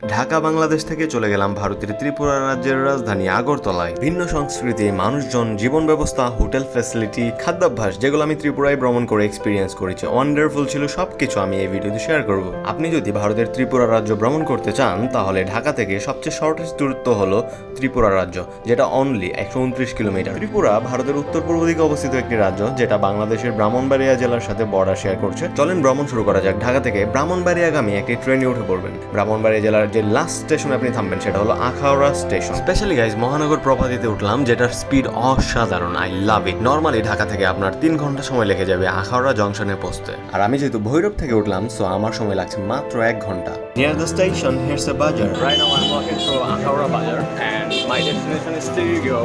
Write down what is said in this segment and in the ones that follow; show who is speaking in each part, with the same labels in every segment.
Speaker 1: ঢাকা, বাংলাদেশ থেকে চলে গেলাম ভারতের ত্রিপুরা রাজ্যের রাজধানী আগরতলায়। ভিন্ন সংস্কৃতি, মানুষজন, জীবন ব্যবস্থা, হোটেল ফ্যাসিলিটি খাদ্যাভ্যাস, যেগুলো আমি ত্রিপুরায় ভ্রমণ করে এক্সপিরিয়েন্স করেছি। ওয়ান্ডারফুল ছিল সবকিছু আমি এই ভিডিওতে শেয়ার করব। আপনি যদি ভারতের ত্রিপুরা রাজ্য ভ্রমণ করতে চান, তাহলে ঢাকা থেকে সবচেয়ে শর্টেস্ট দূরত্ব হলো ত্রিপুরা রাজ্য, যেটা অনলি একশো উনত্রিশ কিলোমিটার। ত্রিপুরা ভারতের উত্তর পূর্ব দিকে অবস্থিত একটি রাজ্য, যেটা বাংলাদেশের ব্রাহ্মণবাড়িয়া জেলার সাথে বর্ডার শেয়ার করছে। চলেন ভ্রমণ শুরু করা যাক। ঢাকা থেকে ব্রাহ্মণবাড়িয়াগামী একটি ট্রেনে উঠে পড়বেন। ব্রাহ্মণবাড়িয়া জেলার যে লাস্ট স্টেশনে আপনি থামবেন সেটা হলো আখাউড়া স্টেশন স্পেশালি গাইজ মহানগর প্রপাতিতে উঠলাম যেটার স্পিড অসাধারণ I love it normally Dhaka থেকে আপনার তিন ঘণ্টা সময় লেগে যাবে আখাউড়া জংশনে পৌঁছতে। আর আমি যেহেতু ভৈরব থেকে উঠলাম সো আমার সময় লাগছে মাত্র এক ঘণ্টা। Near the station here's a bazaar
Speaker 2: Right now I'm walking through Akhaura Bazar and my destination is Tirgo,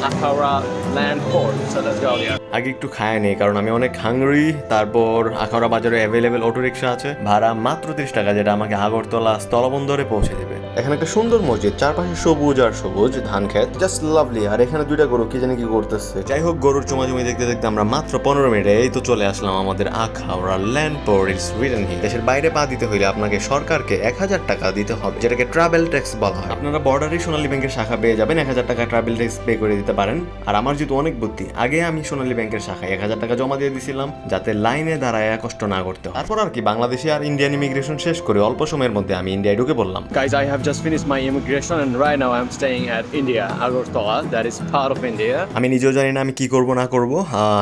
Speaker 2: Akhaura Land.
Speaker 1: আগে একটু খায় নেই কারণ আমি অনেক হাংরি তারপর আখাউড়া বাজারে অ্যাভেলেবেল অটো রিক্সা আছে ভাড়া মাত্র তিরিশ টাকা, যেটা আমাকে আগরতলা স্থলবন্দরে পৌঁছে দেবে এখানে একটা সুন্দর মসজিদ চারপাশে সবুজ আর সবুজ ধান খেত জাস্ট লাভলি আর এখানে দুইটা গরু কি জানি কি করতেছে? যাই হোক গরুর চুমাচুমি দেখতে দেখতে আমরা মাত্র পনেরো মিনিটে এই তো চলে আসলাম আমাদের Akhaura land port in Sweden hill দেশের বাইরে পা দিতে হইলে আপনাকে সরকারকে এক হাজার টাকা দিতে হবে যেটাকে ট্রাভেল ট্যাক্স বলা হয়। আপনারা বর্ডারে সোনালী ব্যাংকের শাখা পেয়ে যাবেন এক হাজার টাকা ট্রাভেল ট্যাক্স পে করে দিতে পারেন। আর আমার যেহেতু অনেক বুদ্ধি আগে আমি সোনালী ব্যাংকের শাখায় এক হাজার টাকা জমা দিয়ে দিয়েছিলাম যাতে লাইনে দাঁড়ায় কষ্ট না করতে হয়। তারপর আর কি বাংলাদেশে আর ইন্ডিয়ান ইমিগ্রেশন শেষ করে অল্প সময়ের মধ্যে আমি ইন্ডিয়ায় ঢুকে বললাম
Speaker 2: Guys, I have just finished my immigration and right now I'm staying at India, Agartala. That is part of India.
Speaker 1: আমি নিজেও জানি না আমি কি করব না করব।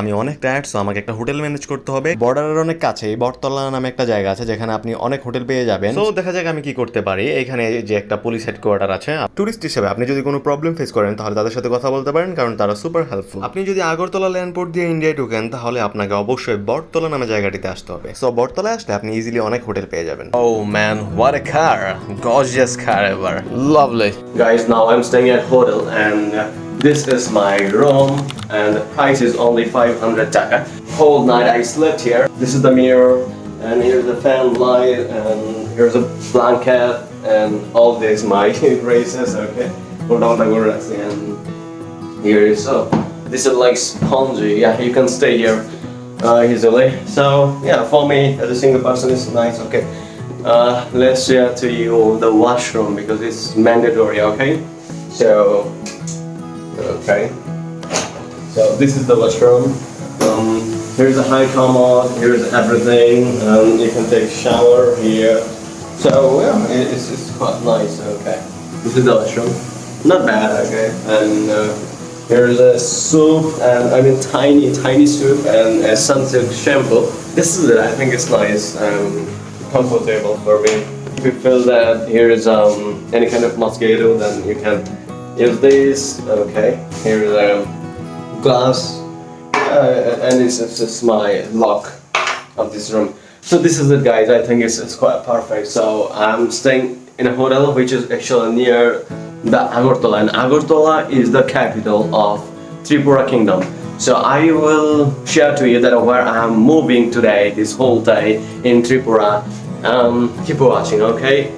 Speaker 1: আমি অনেক টায়ার্ড সো আমাকে একটা হোটেল ম্যানেজ করতে হবে। বর্ডারের অনেক কাছে বটতলা নামে একটা জায়গা আছে যেখানে আপনি অনেক হোটেল পেয়ে যাবেন। তো দেখা যাক আমি কি করতে পারি। এখানে যে একটা পুলিশ হেডকোয়ার্টার আছে টুরিস্ট হিসেবে আপনি যদি কোনো প্রবলেম ফেস করেন তাহলে তাদের সাথে কথা বলতে পারেন কারণ তারা সুপার হেল্পফুল আপনি যদি আগরতলা ল্যান্ডপোর্ট দিয়ে ইন্ডিয়ায় ঢুকেন তাহলে আপনাকে অবশ্যই বটতলা নামে জায়গাটিতে আসতে হবে। সো বটতলায় আসলে আপনি ইজিলি অনেক হোটেল পেয়ে যাবেন। ও man what a car gorgeous car wherever. Lovely.
Speaker 3: Guys, now I'm staying at hotel and uh, this is my room and the price is only 500 taka. Whole night I slept here. This is the mirror and here's the fan light and here's a blanket and all this my braces, okay? For Dotagoras and here is so. This is like spongy, yeah, you can stay here uh, easily. So yeah, for me as a single person it's nice, okay. Uh, let's share to you the washroom because it's mandatory, okay? So, okay. So this is the washroom. Um, here's a high commode. Here's everything. Um, you can take shower here. So yeah, it- it's, it's quite nice. Okay. This is the washroom. Not bad. Okay. And uh, here's a soup and I mean tiny tiny soup and a sunsilk shampoo. This is it. I think it's nice. Um, comfortable for me. If you feel that here is um, any kind of mosquito, then you can use this. Okay, here is a glass, uh, and this is just my lock of this room. So this is it, guys. I think it's, it's quite perfect. So I'm staying in a hotel which is actually near the Agartala, and Agartala is the capital of Tripura Kingdom. So I will share to you that where I'm moving today, this whole day in Tripura. Um, keep watching, okay?